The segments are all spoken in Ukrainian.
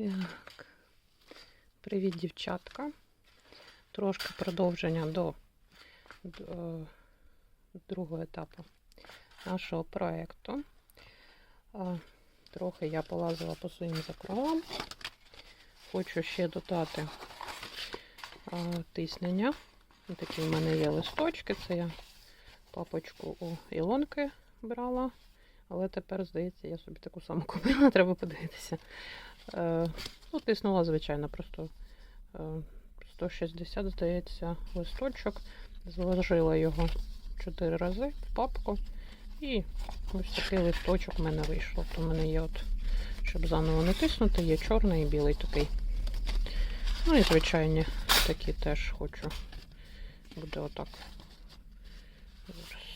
Так. Привіт, дівчатка. Трошки продовження до, до е, другого етапу нашого проєкту. Трохи я полазила по своїм закровам. Хочу ще додати тиснення. Такі в мене є листочки. Це я папочку у Ілонки брала. Але тепер, здається, я собі таку саму купила, треба подивитися. Е, ну, тиснула, звичайно, просто е, 160, здається, листочок. Зложила його 4 рази в папку. І ось такий листочок в мене вийшло. То в мене є, от, щоб заново не тиснути, є чорний і білий такий. Ну і звичайні такі теж хочу. Буде отак. Зараз.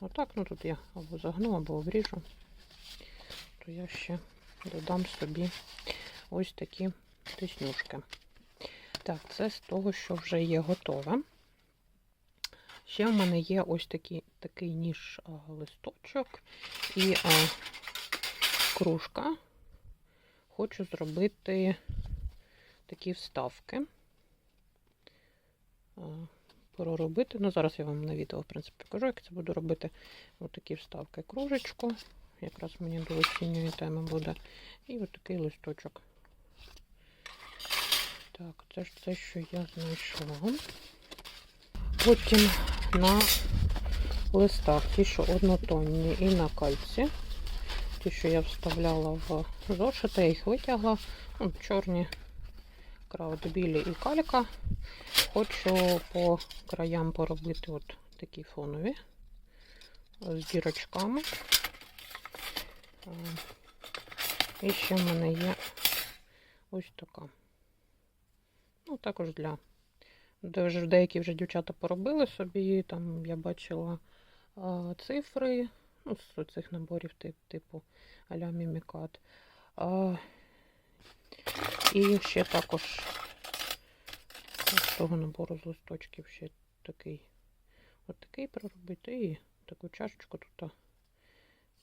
Отак, ну тут я або загну, або обріжу. То я ще додам собі ось такі тиснюшки. Так, це з того, що вже є готове. Ще в мене є ось такий, такий ніж а, листочок і а, кружка. Хочу зробити такі вставки. А, проробити. Ну, зараз я вам на відео, в принципі, покажу, як це буду робити. Ось такі вставки кружечку. Якраз мені до осінньої теми буде. І ось такий листочок. Так, це ж те, що я знайшла. Потім на листах ті, що однотонні, і на кальці. Ті, що я вставляла в зошити, я їх витягла. Ну, чорні крауд білі і калька. Хочу по краям поробити от такі фонові з дірочками. Е, І ще в мене є ось така. Ну, також для деякі вже дівчата поробили собі. Там я бачила а, цифри ну, з цих наборів тип, типу а-ля мімікат. А, і ще також з того набору з листочків ще такий от такий проробити. І таку чашечку тут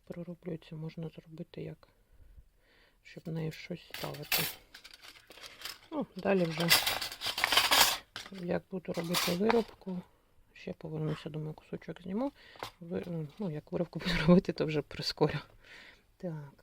пророблюється, можна зробити як, щоб в неї щось ставити. Ну, далі вже як буду робити виробку. Ще повернуся, думаю, кусочок зніму. Ви, ну, як виробку буду робити, то вже прискорю. Так.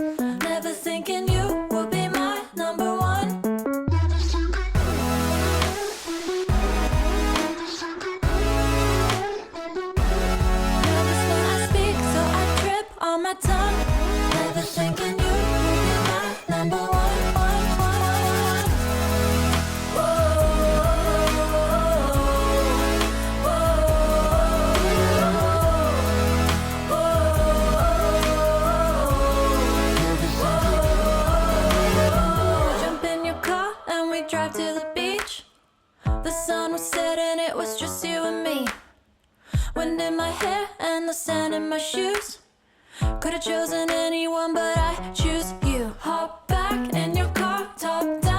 Wind in my hair and the sand in my shoes. Could have chosen anyone, but I choose you. Hop back in your car, top down.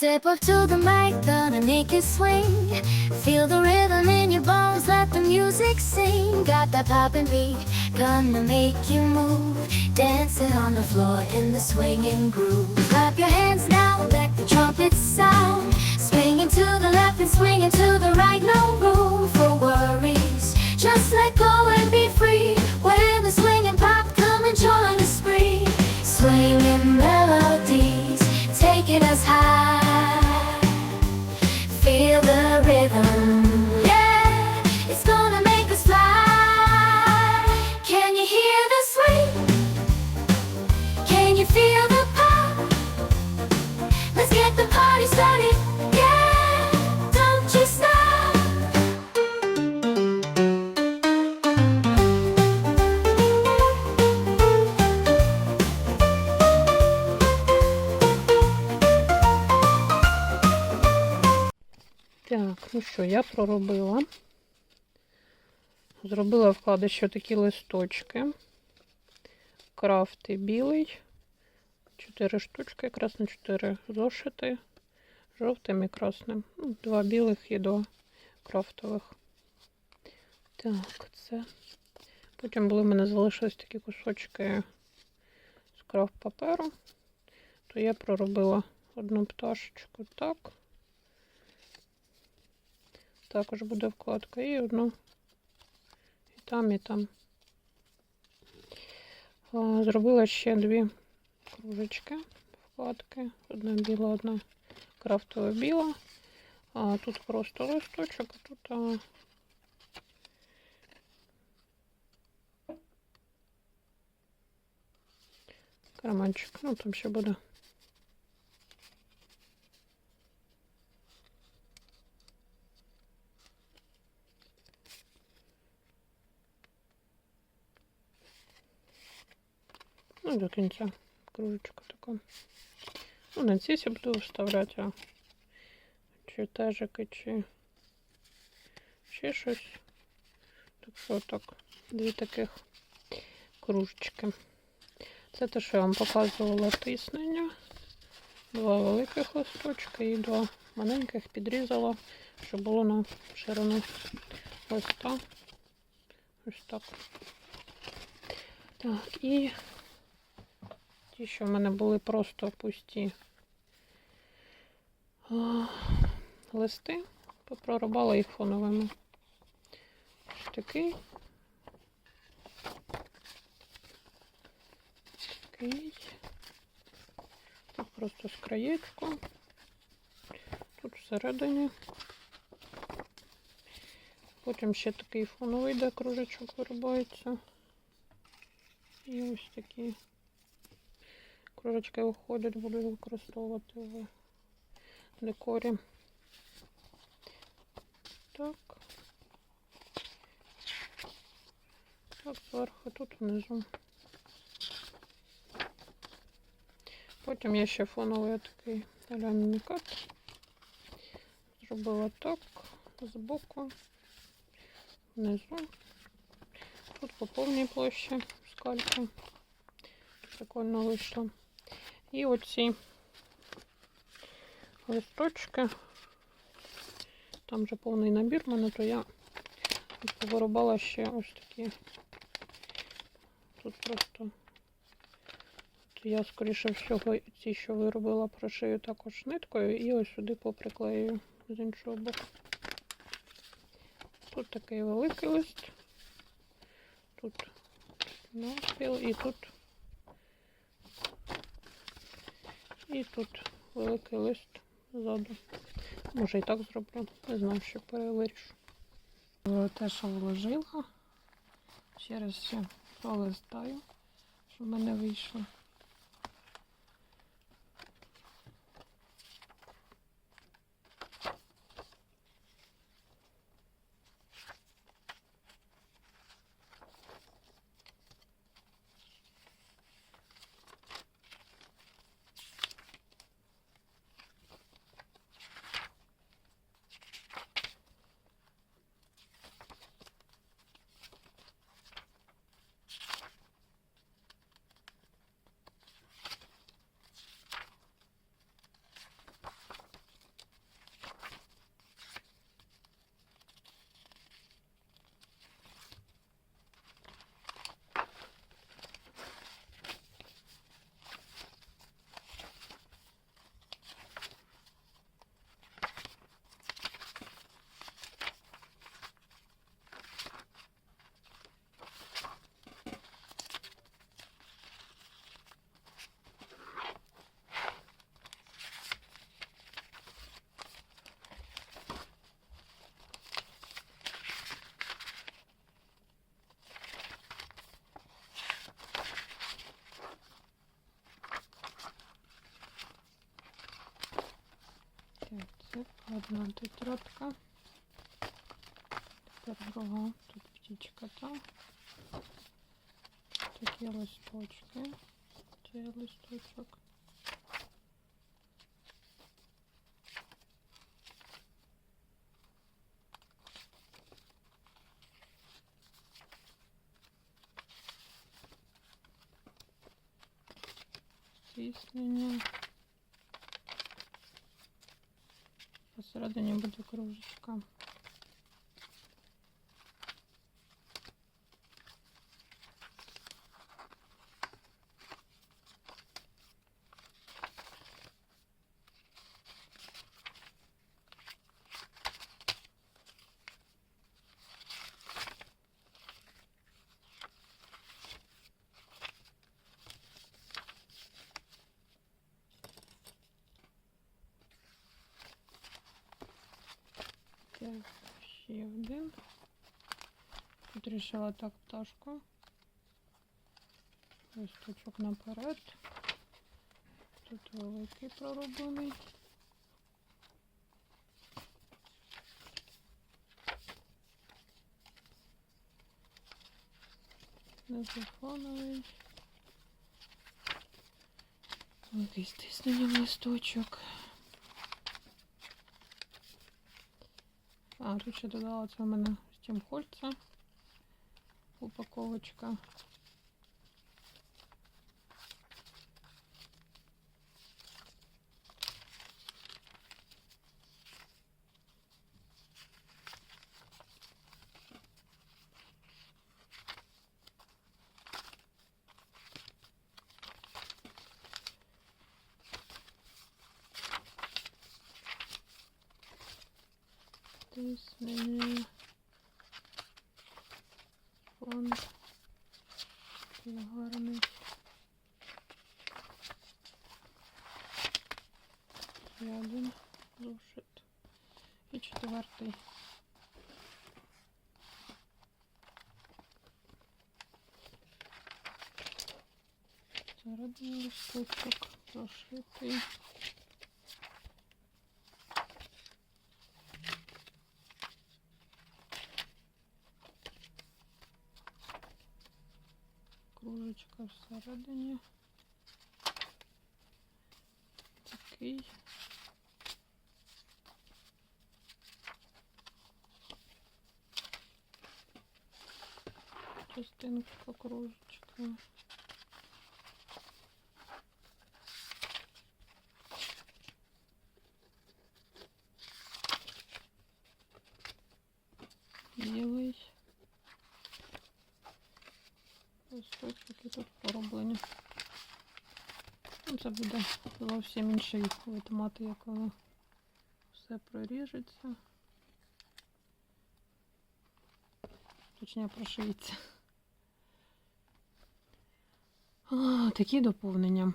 Step up to the mic, gonna make it swing. Feel the rhythm in your bones, let the music sing. Got that poppin' beat, gonna make you move. Dancing on the floor in the swinging groove. Clap your hands now, let the trumpets sound. Swinging to the left and swinging to the right, no room for worries. Just let go що, я проробила. Зробила вкладище такі листочки. Крафти білий. Чотири штучки, якраз на чотири зошити. Жовтим і красним. Ну, Два білих і два крафтових. Так, це. Потім були в мене залишились такі кусочки з крафт паперу. То я проробила одну пташечку так. Також буде вкладка і одну і там, і там. Зробила ще дві кружечки, вкладки. Одна біла, одна крафтова біла. А тут просто листочок, а тут а, карманчик. Ну, там ще буде. Ну, до кінця кружечка така. Ну, на ці я буду вставляти, а чи тежики, чи ще щось. Так що отак, дві таких кружечки. Це те, що я вам показувала тиснення. Два великих листочка і два маленьких підрізала, щоб було на ширину листа. Ось так. Так, і ті, що в мене були просто пусті листи, попрорубала їх фоновими. Ось такий. Такий. Тут просто з краєчку. Тут всередині. Потім ще такий фоновий, де кружечок вирубається. І ось такі кружечки виходять, буду використовувати в декорі. Так. Так, зверху, тут внизу. Потім я ще фоновий такий ламінікат. Зробила так, збоку, внизу. Тут по повній площі скальки. Прикольно вийшло. І оці листочки. Там вже повний набір в мене, то я вирубала ще ось такі. Тут просто я, скоріше всього, ці, що виробила, прошию також ниткою і ось сюди поприклею з іншого боку. Тут такий великий лист. Тут навпіл і тут. І тут великий лист ззаду. Може і так зроблю. Не знаю, що перевирішу. Е, Те, що вложила. Ще раз ще пролистаю, щоб в мене вийшло. Одна тетрадка. Тепер друга. Тут птічка там. Такі листочки. Цей листочок. Здесь меня. Посередині буде кружечка. Так, ще один. Тут рішила так пташку. Листочок наперед. Тут великий пророблений. Незафоновий. Якийсь тиснення листочок. А, тут ще додала це в мене стімхольця Упаковочка. Тиснення. Фон. Такий гарний. Один зошит. І четвертий. Середній листочок зашитий. Кружечка всередині. Такий. Частинка кружечка. Білий. Листочок таке тут пороблені. Ну, Це буде зовсім інший вид мати, як воно все проріжеться. Точніше прошиється. А, такі доповнення.